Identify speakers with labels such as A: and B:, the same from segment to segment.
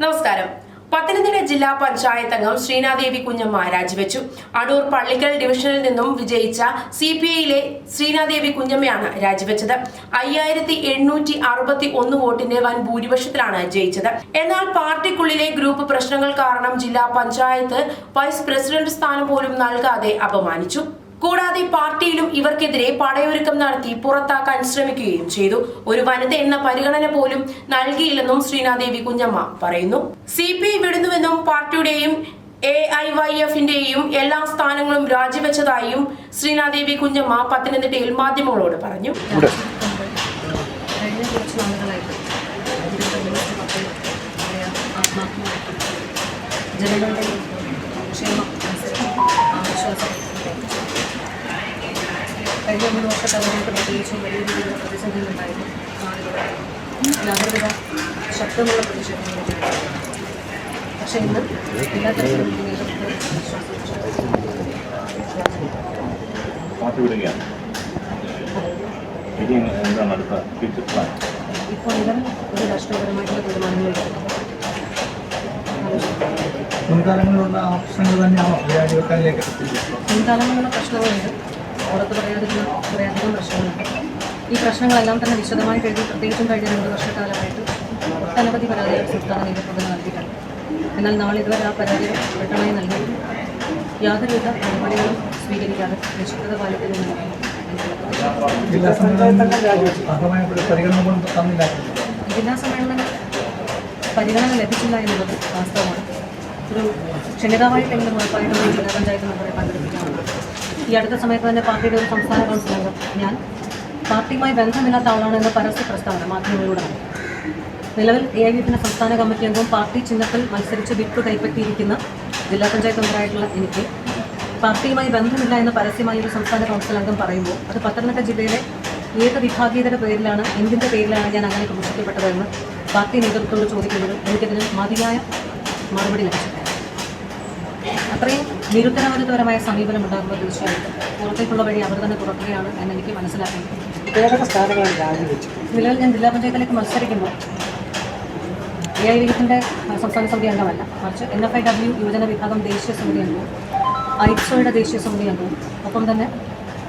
A: നമസ്കാരം. പത്തനംതിട്ട ജില്ലാ പഞ്ചായത്ത് അംഗം ശ്രീനാദേവി കുഞ്ഞമ്മ രാജിവെച്ചു. അടൂർ പള്ളിക്കൽ ഡിവിഷനിൽ നിന്നും വിജയിച്ച സി പി ഐയിലെ ശ്രീനാദേവി കുഞ്ഞമ്മയാണ് രാജിവെച്ചത്. അയ്യായിരത്തി എണ്ണൂറ്റി അറുപത്തി ഒന്ന് വോട്ടിന്റെ വൻ ഭൂരിപക്ഷത്തിലാണ് ജയിച്ചത്. എന്നാൽ പാർട്ടിക്കുള്ളിലെ ഗ്രൂപ്പ് പ്രശ്നങ്ങൾ കാരണം ജില്ലാ പഞ്ചായത്ത് വൈസ് പ്രസിഡന്റ് സ്ഥാനം പോലും നൽകാതെ അപമാനിച്ചു. കൂടാതെ പാർട്ടിയിലും ഇവർക്കെതിരെ പടയൊരുക്കം നടത്തി പുറത്താക്കാൻ ശ്രമിക്കുകയും ചെയ്തു. ഒരു വനിത എന്ന പരിഗണന പോലും നൽകിയില്ലെന്നും ശ്രീനാദേവി കുഞ്ഞമ്മ പറയുന്നു. സി പി ഐ വിടുന്നുവെന്നും പാർട്ടിയുടെയും എ ഐ വൈ എഫിന്റെയും എല്ലാ സ്ഥാനങ്ങളും രാജിവെച്ചതായും ശ്രീനാദേവി കുഞ്ഞമ്മ പത്തനംതിട്ടയിൽ മാധ്യമങ്ങളോട് പറഞ്ഞു.
B: കഴിഞ്ഞ കഴിഞ്ഞ മൂന്ന് വർഷക്കാലങ്ങൾക്ക് പ്രത്യേകിച്ചും വലിയ രീതിയിലുള്ള പ്രതിസന്ധികളുണ്ടായിരുന്നു നാടുകളിൽ യാതൊരുവിധ ശക്തമുള്ള പ്രതിഷേധങ്ങളുണ്ടായിരുന്നു പക്ഷേ ഇന്ന് എല്ലാ തരത്തിലും ഇപ്പോൾ നിലവിൽ ഒരു രാഷ്ട്രീയപരമായിട്ടുള്ള തീരുമാനങ്ങളില്ല
C: മുൻകാലങ്ങളിലുള്ള പ്രശ്നങ്ങൾ തന്നെയാണോ
B: മുൻകാലങ്ങളിലുള്ള പ്രശ്നങ്ങളുണ്ട് പുറത്ത് പറയാതിരുന്ന കുറേയധികം പ്രശ്നങ്ങളുണ്ട് ഈ പ്രശ്നങ്ങളെല്ലാം തന്നെ വിശദമായി എഴുതി പ്രത്യേകിച്ചും കഴിഞ്ഞ രണ്ട് വർഷക്കാലമായിട്ട് ഒട്ടനവധി പരാതികൾ സംസ്ഥാന നേതൃത്വത്തിന് നൽകിയിട്ടുണ്ട്. എന്നാൽ നാളെ ഇതുവരെ ആ പരാതികൾ വ്യക്തമായി നൽകി യാതൊരുവിധ നടപടികളും സ്വീകരിക്കാതെ നിശ്ചിത പാലിക്കുന്നു
C: ജില്ലാ
B: സമ്മേളനങ്ങൾ പരിഗണന ലഭിച്ചില്ല എന്നുള്ളത് വാസ്തവമാണ്. ഒരു ക്ഷണിതമായിട്ടെങ്കിലും ഉറപ്പായിട്ടും ഈ ജില്ലാ പഞ്ചായത്ത് മെമ്പറെ പങ്കെടുപ്പിക്കാറുണ്ട്. ഈ അടുത്ത സമയത്ത് തന്നെ പാർട്ടിയുടെ ഒരു സംസ്ഥാന കൗൺസിൽ അംഗം ഞാൻ പാർട്ടിയുമായി ബന്ധമില്ലാത്ത ആളാണ് എന്ന പരസ്യ പ്രസ്താവന മാധ്യമങ്ങളിലൂടെ നിലവിൽ എ ഐ വിപിന്റെ സംസ്ഥാന കമ്മിറ്റി അംഗവും പാർട്ടി ചിഹ്നത്തിൽ മത്സരിച്ച് വിപ്പ് കൈപ്പറ്റിയിരിക്കുന്ന ജില്ലാ പഞ്ചായത്ത് മെമ്പറായിട്ടുള്ള എനിക്ക് പാർട്ടിയുമായി ബന്ധമില്ല എന്ന് പരസ്യമായി ഒരു സംസ്ഥാന കൗൺസിൽ അംഗം പറയുമ്പോൾ അത് പത്തനംതിട്ട ജില്ലയിലെ ഏത് വിഭാഗീയതയുടെ പേരിലാണ് എന്തിന്റെ പേരിലാണ് ഞാൻ അങ്ങനെ ക്രൂശിക്കപ്പെട്ടതെന്ന് പാർട്ടി നേതൃത്വത്തോട് ചോദിക്കുന്നത് എനിക്കതിന് മതിയായ മറുപടി ലഭിച്ചിട്ടില്ല അത്രയും നിരുത്തരവാദിത്വപരമായ സമീപനം ഉണ്ടാകുമ്പോൾ തീർച്ചയായിട്ടും പുറത്തേക്കുള്ള വഴി അവർ തന്നെ തുറക്കുകയാണ് എന്നെനിക്ക് മനസ്സിലാക്കുന്നത് നിലവിൽ ഞാൻ ജില്ലാ പഞ്ചായത്തിലേക്ക് മത്സരിക്കുമ്പോൾ എ ഐ വിഹിത്തിന്റെ സംസ്ഥാന സമിതി അംഗമല്ല. മറിച്ച് എൻ എഫ് ഐ ഡബ്ല്യു യുവജന വിഭാഗം ദേശീയ സമിതി അംഗവും ഐക്സോയുടെ ദേശീയ സമിതി അംഗവും ഒപ്പം തന്നെ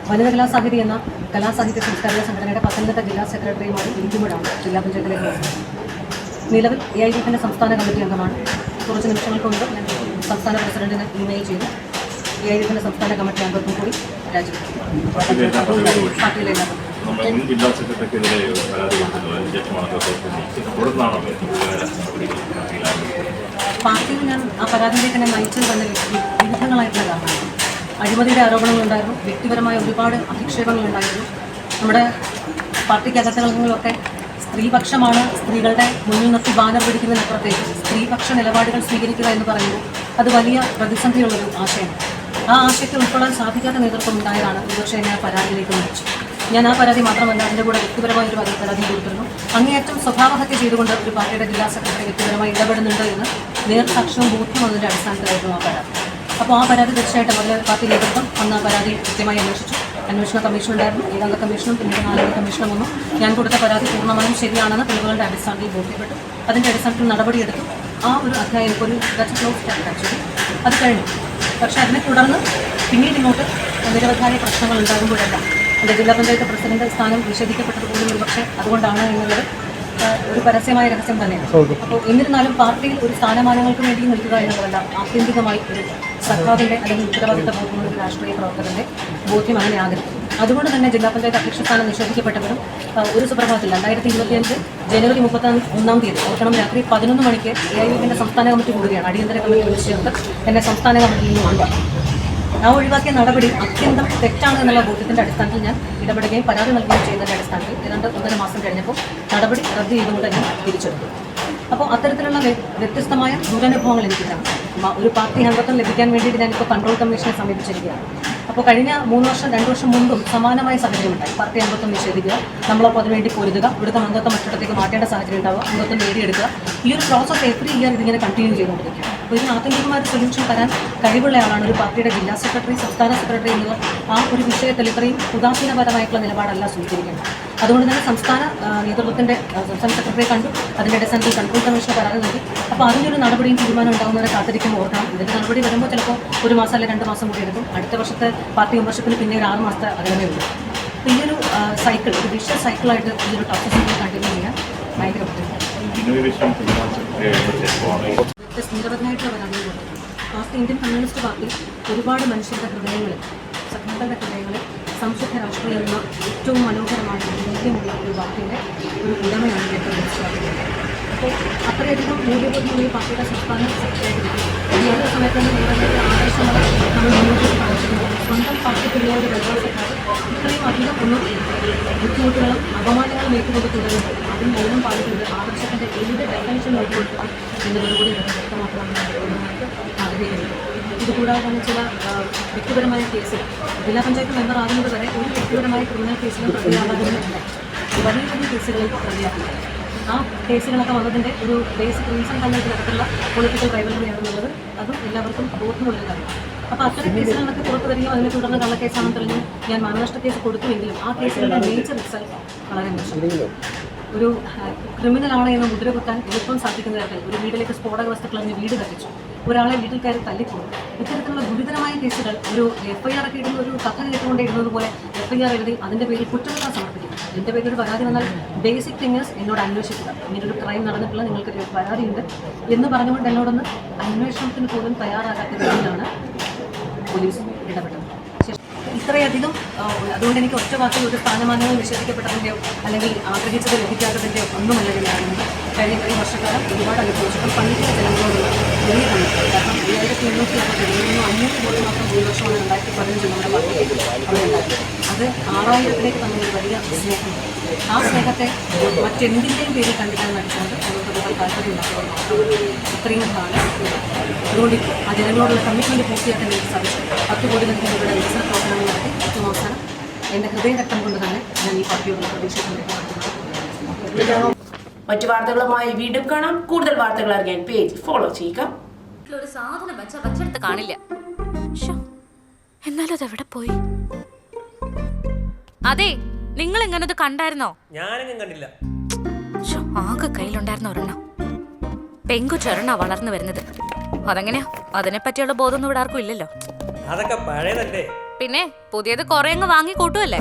B: വനിത കലാസാഹിതി എന്ന കലാസാഹിത്യ സംസ്കാരിക സംഘടനയുടെ പത്തനംതിട്ട ജില്ലാ സെക്രട്ടറിയുമായി ഇരിക്കുമ്പോഴാണ് ജില്ലാ പഞ്ചായത്തിലേക്ക് നിലവിൽ എ ഐ വിഹിന്റെ സംസ്ഥാന കമ്മിറ്റി അംഗമാണ്. കുറച്ച് നിമിഷങ്ങൾക്ക് മുമ്പ് ഞാൻ സംസ്ഥാന പ്രസിഡന്റിന് ഇമെയിൽ ചെയ്തു. എ ഐ സംസ്ഥാന കമ്മിറ്റി അംഗത്വം കൂടി പാർട്ടിയിലെ
D: ജില്ലാ സെക്രട്ടറിക്കെതിരെ പരാതി
B: പാർട്ടിയിൽ ഞാൻ ആ പരാതിയിലേക്ക് തന്നെ നയിച്ചത് തന്നെ വിവിധങ്ങളായിട്ടുള്ള കാരണമാണ്. അഴിമതിയുടെ ആരോപണങ്ങളുണ്ടായിരുന്നു. വ്യക്തിപരമായ ഒരുപാട് അധിക്ഷേപങ്ങളുണ്ടായിരുന്നു. നമ്മുടെ പാർട്ടിക്കകത്തങ്ങളിലൊക്കെ സ്ത്രീപക്ഷമാണ് സ്ത്രീകളുടെ മുന്നിൽ നിർത്തി ബാനർ പിടിക്കുന്നതിനപ്പുറത്തേക്ക് സ്ത്രീപക്ഷ നിലപാടുകൾ സ്വീകരിക്കുക എന്ന് പറയുമ്പോൾ അത് വലിയ പ്രതിസന്ധിയുള്ളൊരു ആശയമാണ്. ആ ആശയത്തെ ഉൾക്കൊള്ളാൻ സാധിക്കാത്ത നേതൃത്വം ഉണ്ടായതാണ് ഒരുപക്ഷെ എന്നെ ആ പരാതിയിലേക്ക് നയിച്ചു. ഞാൻ ആ പരാതി മാത്രമല്ല അതിന്റെ കൂടെ വ്യക്തിപരമായ ഒരു പരാതി കൊടുത്തിരുന്നു. അങ്ങേയറ്റം സ്വഭാവഹത്യ ചെയ്തുകൊണ്ട് ഒരു പാർട്ടിയുടെ ജില്ലാ സെക്രട്ടറി വ്യക്തിപരമായി ഇടപെടുന്നുണ്ട് എന്ന് നേർസാക്ഷ്യവും വന്നതിന്റെ അടിസ്ഥാനത്തിലായിരുന്നു ആ പരാതി. അപ്പോൾ ആ പരാതി തീർച്ചയായിട്ടും അതിലെ പാർട്ടി നേതൃത്വം അന്ന് ആ പരാതി കൃത്യമായി അന്വേഷിച്ചു. അന്വേഷണ കമ്മീഷൻ ഉണ്ടായിരുന്നു. ഏഴംഗ കമ്മീഷനും പിന്നീട് നാലംഗ കമ്മീഷനും ഒന്നും ഞാൻ കൊടുത്ത പരാതി പൂർണമായും ശരിയാണെന്ന് തെളിവുകളുടെ അടിസ്ഥാനത്തിൽ ബോധ്യപ്പെട്ടു. അതിന്റെ അടിസ്ഥാനത്തിൽ നടപടിയെടുത്തു. ആ ഒരു അധ്യായം ഒരു ക്ലോസ് ആക്ച്വലി അത് കഴിഞ്ഞു. പക്ഷേ അതിനെ തുടർന്ന് പിന്നീട് ഇങ്ങോട്ട് നിരവധിയായ പ്രശ്നങ്ങൾ ഉണ്ടാകുമ്പോഴെല്ലാം എന്റെ ജില്ലാ പഞ്ചായത്ത് പ്രസിഡന്റ് സ്ഥാനം നിഷേധിക്കപ്പെട്ടത് പോലും ഒരുപക്ഷെ അതുകൊണ്ടാണ് എന്നുള്ളത് ഒരു പരസ്യമായ രഹസ്യം തന്നെയാണ്. അപ്പോൾ എന്നിരുന്നാലും പാർട്ടിയിൽ ഒരു സ്ഥാനമാനങ്ങൾക്ക് വേണ്ടി നിൽക്കുക എന്നുള്ളതല്ല ആത്യന്തികമായി ഒരു സർക്കാരിന്റെ അല്ലെങ്കിൽ ഉത്തരവാദിത്ത ബോധമുള്ള ഒരു രാഷ്ട്രീയ പ്രവർത്തകന്റെ ബോധ്യം അങ്ങനെ ആകരുത്. അതുകൊണ്ട് തന്നെ ജില്ലാ പഞ്ചായത്ത് അധ്യക്ഷ സ്ഥാനം നിഷേധിക്കപ്പെട്ടവരും ഒരു സുപ്രഭാതത്തിൽ രണ്ടായിരത്തി ഇരുപത്തിയഞ്ച് ജനുവരി മുപ്പത്തി ഒന്നാം തീയതി ഓർക്കണം രാത്രി പതിനൊന്ന് മണിക്ക് എ ഐ യുവിന്റെ സംസ്ഥാന കമ്മിറ്റി കൂടുകയാണ്. അടിയന്തര കമ്മിറ്റി വിളിച്ചു ചേർത്ത് എന്നെ സംസ്ഥാന കമ്മിറ്റിയിൽ നിന്ന് ഒഴിവാക്കി ആ ഒഴിവാക്കിയ നടപടി അത്യന്തം തെറ്റാണ് എന്നുള്ള ബോധ്യത്തിന്റെ അടിസ്ഥാനത്തിൽ ഞാൻ ഇടപെടുകയും പരാതി നൽകുകയും ചെയ്തതിന്റെ അടിസ്ഥാനത്തിൽ ഏതാണ്ട് ഒന്നര മാസം കഴിഞ്ഞപ്പോൾ നടപടി റദ്ദ് ചെയ്തുകൊണ്ട് ഞാൻ തിരിച്ചെടുത്തു. അപ്പോൾ അത്തരത്തിലുള്ള വ്യ- വ്യത്യസ്തമായ ദുരനുഭവങ്ങൾ എനിക്കില്ല. ഒരു പാർട്ടി അംഗത്വം ലഭിക്കാൻ വേണ്ടിയിട്ട് ഞാനിപ്പോൾ കൺട്രോൾ കമ്മീഷനെ സമീപിച്ചിരിക്കുകയാണ്. അപ്പോൾ കഴിഞ്ഞ മൂന്ന് വർഷം രണ്ട് വർഷം മുമ്പും സമാനമായ സാഹചര്യം ഉണ്ടായി. പാർട്ടി അംഗത്വം നിഷേധിക്കുക നമ്മളപ്പോൾ അതിനുവേണ്ടി പൊരുതുക ഇവിടുത്തെ അംഗത്വം മറ്റിടത്തേക്ക് മാറ്റേണ്ട സാഹചര്യം ഉണ്ടാവുക അംഗത്വം നേടിയെടുക്കുക. ഈ ഒരു പ്രോസസ്സ് എവറി ഇയർ ഇതിങ്ങനെ കണ്ടിന്യൂ ചെയ്തുകൊണ്ടിരിക്കുക അപ്പോൾ ഇതിന് ഒരു സൊല്യൂഷൻ തരാൻ കഴിവുള്ള ആളാണ് ഒരു പാർട്ടിയുടെ ജില്ലാ സെക്രട്ടറി സംസ്ഥാന സെക്രട്ടറി എന്നിവർ ആ ഒരു വിഷയത്തിൽ ഇത്രയും ഉദാസീനപരമായിട്ടുള്ള നിലപാടല്ല സ്വീകരിക്കേണ്ടത്. അതുകൊണ്ട് തന്നെ സംസ്ഥാന നേതൃത്വത്തിന്റെ സംസ്ഥാന സെക്രട്ടറിയെ കണ്ടു അതിന്റെ അടിസ്ഥാനത്തിൽ കൺട്രോൾ കമ്മീഷന് പരാതി നൽകി. അപ്പോൾ അതിനൊരു നടപടിയും തീരുമാനം ഉണ്ടാകുന്നവരെ കാത്തിരിക്കുമ്പോൾ ഓർക്കണം. ഇതിന്റെ നടപടി വരുമ്പോൾ ചിലപ്പോൾ ഒരു മാസം അല്ലെങ്കിൽ രണ്ട് മാസം കൂടി എടുക്കും. അടുത്ത വർഷത്തെ പാർട്ടി മെമ്പർഷിപ്പിന് പിന്നെ ഒരു ആറ് മാസത്തെ അകലമേ ഉള്ളൂ. അപ്പോൾ ഈ ഒരു സൈക്കിൾ ഒരു വിഷ്വൽ സൈക്കിളായിട്ട് ഈ ഒരു ടഫ് കണ്ടിന്യൂ ചെയ്യാൻ ഭയങ്കര ബുദ്ധിമുട്ടാണ്. നിരവധിയായിട്ടുള്ള പരാതികളുണ്ട് പാർട്ടി ഇന്ത്യൻ കമ്മ്യൂണിസ്റ്റ് പാർട്ടി ഒരുപാട് മനുഷ്യരുടെ ഹൃദയങ്ങളിൽ സഖാക്കളുടെ ഹൃദയങ്ങളിൽ സംശുദ്ധ എന്ന ഏറ്റവും മനോഹരമായ മൂല്യമുള്ള ഒരു വാക്കിന്റെ ഒരു ഉടമയാണ് ഏറ്റവും മനസ്സിലാക്കുന്നത്. അപ്പോൾ അത്രയധികം മൂല്യബോധമുള്ള ഈ പാർട്ടിയുടെ സംസ്ഥാന സെക്രട്ടറി ഏത് അടുത്ത സമയത്ത് തന്നെ നിരവധി ആവേശങ്ങൾ നമ്മൾ മുന്നോട്ട് കാണിച്ചിട്ടുണ്ട് സ്വന്തം പാർട്ടിക്കുള്ള ഒരു വെള്ളസക്കാർ ഇത്രയും അധികം ഒന്നും ബുദ്ധിമുട്ടുകളും അപമാനങ്ങളും ഏറ്റുകൊണ്ട് തുടരുമ്പോൾ അതിന് മൗനം പാലിക്കുന്നത് ആദർശത്തിന്റെ ഏത് ഡെഫിനേഷൻ കൊടുക്കാം ഇവിടെ വ്യക്തമാക്കണമെന്നാണ് ആഗ്രഹിക്കുന്നത് ഇതുകൂടാതെ തന്നെ ചില വ്യക്തിപരമായ കേസുകൾ ജില്ലാ പഞ്ചായത്ത് മെമ്പർ ആകുന്നത് വരെ ഒരു വ്യക്തിപരമായ ക്രിമിനൽ കേസിലും പ്രതിയാകാതിരുന്നിട്ടുണ്ട് വലിയ വലിയ കേസുകളിൽ പ്രതിയാക്കുന്നത് ആ കേസുകളൊക്കെ വന്നതിന്റെ ഒരു ബേസിക് റീസൺ തന്നെ ഇതിനകത്തുള്ള പൊളിറ്റിക്കൽ റൈവലറിയാണെന്നുള്ളത് അതും എല്ലാവർക്കും ബോധമുള്ള കാര്യമാണ്. അപ്പോൾ അത്തരം കേസുകളൊക്കെ പുറത്തു വരികയും അതിനെ തുടർന്ന് കള്ളക്കേസാണെന്ന് തെളിഞ്ഞ് ഞാൻ മാനനഷ്ട കേസ് കൊടുത്തുവെങ്കിലും ആ കേസുകളുടെ നേച്ചർ റിസൾട്ട് വളരെ മോശം ഒരു ക്രിമിനൽ ആണ് എന്ന് മുദ്ര കുത്താൻ എളുപ്പം സാധിക്കുന്ന തരത്തിൽ ഒരു വീട്ടിലേക്ക് സ്ഫോടക വസ്തുക്കൾ അങ്ങ് വീട് കത്തിച്ചു. ഒരാളെ വീട്ടിൽ കയറി തല്ലിപ്പോകും ഇത്തരത്തിലുള്ള ഗുരുതരമായ കേസുകൾ ഒരു എഫ് ഐ ആർ ഒക്കെ ഇടുന്ന ഒരു കഥ കേട്ടുകൊണ്ട് ഇടുന്നത് പോലെ എഫ് ഐ ആർ എഴുതി അതിന്റെ പേരിൽ കുറ്റപത്രം സമർപ്പിക്കും. എന്റെ പേരിൽ ഒരു പരാതി വന്നാൽ ബേസിക് തിങ്സ് എന്നോട് അന്വേഷിക്കുക. ഇങ്ങനെ ഒരു ക്രൈം നടന്നിട്ടുള്ള നിങ്ങൾക്ക് ഒരു പരാതിയുണ്ട് എന്ന് പറഞ്ഞുകൊണ്ട് എന്നോടൊന്ന് അന്വേഷണത്തിന് പോലും തയ്യാറാകാത്ത രീതിയിലാണ് പോലീസ് ഇടപെട്ടത്. ഇത്രയധികം അതുകൊണ്ട് എനിക്ക് ഒറ്റ വാക്കിൽ ഒരു സ്ഥാനമാനങ്ങൾ നിഷേധിക്കപ്പെട്ടതിന്റെയോ അല്ലെങ്കിൽ ആഗ്രഹിച്ചത് ലഭിക്കാത്തതിന്റെയോ ഒന്നുമല്ല ഞാൻ കഴിഞ്ഞ കഴിഞ്ഞ വർഷക്കാലം ഒരുപാട് അനുഭവിച്ചിട്ടും പള്ളിക്കൽ ജനങ്ങളോടുള്ള വലിയ നന്ദി. കാരണം ഏഴായിരത്തി എണ്ണൂറ്റി അറുപത് മൂന്ന് അഞ്ഞൂറ് കോടി മാത്രം ഭൂരിപക്ഷമാണ് രണ്ടായിരത്തി പതിനഞ്ച് നമ്മുടെ പാർട്ടിയിൽ അത് ആറായിരത്തിലേക്ക് തമ്മിൽ വലിയ സ്നേഹം. ആ സ്നേഹത്തെ മറ്റെന്തിന്റെയും പേരിൽ കണ്ടിക്കാൻ നടിച്ചുകൊണ്ട് ഒരുപാട് താല്പര്യമുണ്ടാകുന്നത് ഇത്രയും കാലം അതുകൊണ്ട് ആ ജനങ്ങളോടുള്ള കമ്മിറ്റ്മെന്റ് പൂർത്തിയാക്കാൻ എനിക്ക് സാധിച്ചു പത്ത് കോടി വികസന പ്രവർത്തനങ്ങൾ നടത്തി ഏറ്റവും അവസാനം എന്റെ ഹൃദയഘട്ടം കൊണ്ട് തന്നെ ഞാൻ ഈ പാർട്ടിയോടുള്ള
A: മറ്റു വാർത്തകളുമായി വീണ്ടും കാണാം. കൂടുതൽ വാർത്തകൾ അറിയാൻ പേജ് ഫോളോ ചെയ്യുക.
E: ഒരു സാധനം വെച്ച വെച്ചെടുത്ത് കാണില്ല. ശ്ശോ, എന്നാലും അതെവിടെ പോയി? അതെ നിങ്ങൾ എങ്ങനെ അത് കണ്ടായിരുന്നോ?
F: ഞാനെങ്ങും കണ്ടില്ല.
E: ഒരെണ്ണം ഒരെണ്ണം പെങ്കുച്ചൊരെണ്ണ വളർന്നു വരുന്നത്. അതെങ്ങനെയാ? അതിനെപ്പറ്റിയുള്ള ബോധമൊന്നും ഇവിടെ ആർക്കും ഇല്ലല്ലോ.
F: അതൊക്കെ പഴയതല്ലേ?
E: പിന്നെ പുതിയത് കുറെ അങ്ങ് വാങ്ങി കൂട്ടുമല്ലേ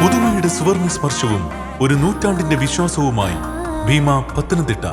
G: പുതുമയുടെ സുവർണ സ്പർശവും ഒരു നൂറ്റാണ്ടിന്റെ വിശ്വാസവുമായി ഭീമ പത്തനംതിട്ട.